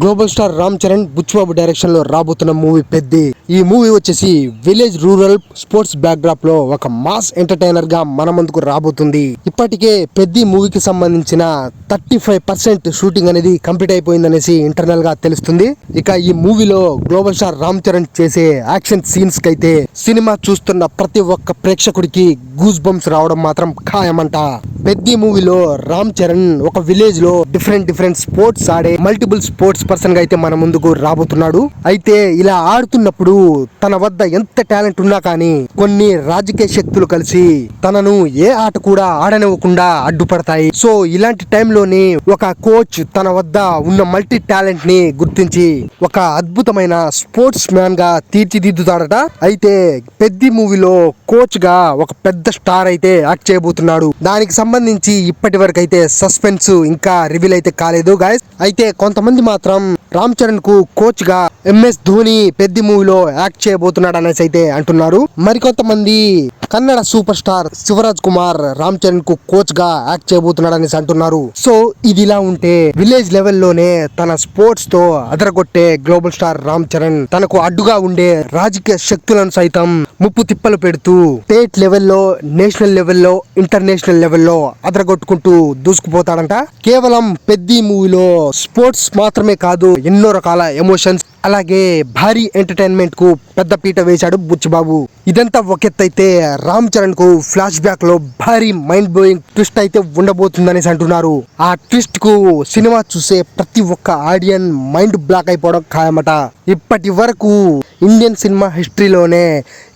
Global star Ram Charan Buchibabu డైరెక్షన్లో రాబోతున్న movie Peddi. ఈ మూవీ వచ్చేసి విలేజ్ రూరల్ స్పోర్ట్స్ బ్యాక్డ్రాప్లో ఒక మాస్ ఎంటర్టైనర్గా మన ముందుకు రాబోతుంది. ఇప్పటికే పెద్ది మూవీకి సంబంధించిన థర్టీ ఫైవ్ పర్సెంట్ షూటింగ్ అనేది కంప్లీట్ అయిపోయిందనేసి ఇంటర్నల్గా తెలుస్తుంది. ఇక ఈ మూవీలో గ్లోబల్ స్టార్ రామ్ చరణ్ చేసే యాక్షన్ సీన్స్ కైతే సినిమా చూస్తున్న ప్రతి ఒక్క ప్రేక్షకుడికి గూస్ బంప్స్ రావడం మాత్రం ఖాయమంట. పెద్ది మూవీలో రామ్ చరణ్ ఒక విలేజ్లో డిఫరెంట్ డిఫరెంట్ స్పోర్ట్స్ ఆడే మల్టిపుల్ స్పోర్ట్స్ పర్సన్గా అయితే మన ముందుకు రాబోతున్నాడు. అయితే ఇలా ఆడుతున్నప్పుడు తన వద్ద ఎంత టాలెంట్ ఉన్నా కానీ కొన్ని రాజకీయ శక్తులు కలిసి తనను ఏ ఆట కూడా ఆడనివ్వకుండా అడ్డుపడతాయి. సో ఇలాంటి టైంలోనే ఒక కోచ్ తన వద్ద ఉన్న మల్టీ టాలెంట్ని గుర్తించి ఒక అద్భుతమైన స్పోర్ట్స్ మ్యాన్గా తీర్చిదిద్దుతాడట. అయితే పెద్ది మూవీలో కోచ్గా ఒక పెద్ద స్టార్ అయితే యాక్ట్ చేయబోతున్నాడు. దానికి సంబంధించి ఇప్పటి వరకు అయితే సస్పెన్స్ ఇంకా రివీల్ అయితే కాలేదు గాయస్ అయితే కొంతమంది మాత్రం రామ్ చరణ్కు కోచ్గా ఎంఎస్ ధోని పెద్ద మూవీలో యాక్ట్ చేయబోతున్నాడు అనేసి అయితే అంటున్నారు. మరికొంతమంది కన్నడ సూపర్ స్టార్ శివరాజ్ కుమార్ రామ్ చరణ్కు కోచ్గా యాక్ట్ చేయబోతున్నాడని అంటున్నారు. సో ఇది ఇలా ఉంటే విలేజ్ లెవెల్లోనే తన స్పోర్ట్స్తో అదరగొట్టే గ్లోబల్ స్టార్ రామ్ చరణ్ తనకు అడ్డుగా ఉండే రాజకీయ శక్తులను సైతం ముప్పు తిప్పలు పెడుతూ స్టేట్ లెవెల్లో నేషనల్ లెవెల్లో ఇంటర్నేషనల్ లెవెల్లో అదరగొట్టుకుంటూ దూసుకుపోతాడంట. కేవలం పెద్ద మూవీలో స్పోర్ట్స్ మాత్రమే కాదు ఎన్నో రకాల ఎమోషన్స్ అలాగే భారీ ఎంటర్టైన్మెంట్కు పెద్ద పీట వేశాడు బుచ్చిబాబు. ఇదంతా ఒకెత్తైతే రామ్ చరణ్కు ఫ్లాష్ బ్యాక్లో భారీ మైండ్ బ్లోయింగ్ ట్విస్ట్ అయితే ఉండబోతుందనేసి అంటున్నారు. ఆ ట్విస్ట్కు సినిమా చూసే ప్రతి ఒక్క ఆడియన్ మైండ్ బ్లాక్ అయిపోవడం ఖాయమట. ఇప్పటి వరకు ఇండియన్ సినిమా హిస్టరీలోనే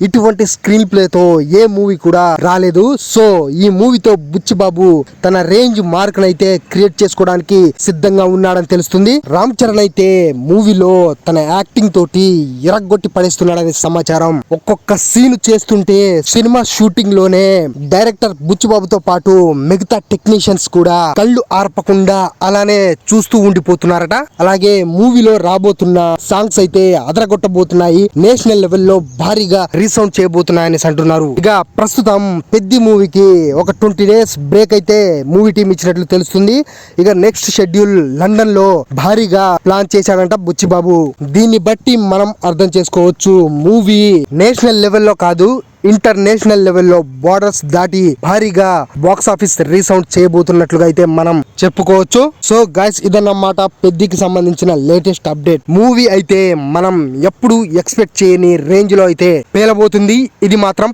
ఇటువంటి స్క్రీన్ ప్లేతో ఏ మూవీ కూడా రాలేదు. సో ఈ మూవీతో బుచ్చిబాబు తన రేంజ్ మార్క్ అయితే క్రియేట్ చేసుకోవడానికి సిద్ధంగా ఉన్నాడని తెలుస్తుంది. రామ్ చరణ్ అయితే మూవీలో తన యాక్టింగ్ తోటి ఇరగ్గొట్టి పడేస్తున్నాడనే సమాచారం ఒక్కొక్క సీన్ చేస్తుంటే సినిమా సినిమా షూటింగ్లోనే డైరెక్టర్ బుచ్చిబాబుతో పాటు మిగతా టెక్నీషియన్స్ కూడా కళ్ళు ఆర్పకుండా అలానే చూస్తూ ఉండిపోతున్నారట. అలాగే మూవీలో రాబోతున్న సాంగ్స్ అయితే అదరగొట్టబోతున్నాయి. నేషనల్ లెవెల్లో భారీగా రీసౌండ్ చేయబోతున్నాయని అంటున్నారు. ఇక ప్రస్తుతం పెద్ది మూవీకి ఒక ట్వంటీ డేస్ బ్రేక్ అయితే మూవీ టీం ఇచ్చినట్లు తెలుస్తుంది. ఇక నెక్స్ట్ షెడ్యూల్ లండన్లో భారీగా ప్లాన్ చేశాడంట బుచ్చిబాబు. దీన్ని బట్టి మనం అర్థం చేసుకోవచ్చు మూవీ నేషనల్ లెవెల్లో కాదు ఇంటర్నేషనల్ లెవెల్లో బోర్డర్స్ దాటి భారీగా బాక్స్ ఆఫీస్ రీసౌండ్ చేయబోతున్నట్లుగా అయితే మనం చెప్పుకోవచ్చు. సో గైస్ ఇదన్నమాట పెద్దికి సంబంధించిన లేటెస్ట్ అప్డేట్ మూవీ అయితే మనం ఎప్పుడు ఎక్స్పెక్ట్ చేయని రేంజ్లో అయితే పేలబోతుంది. ఇది మాత్రం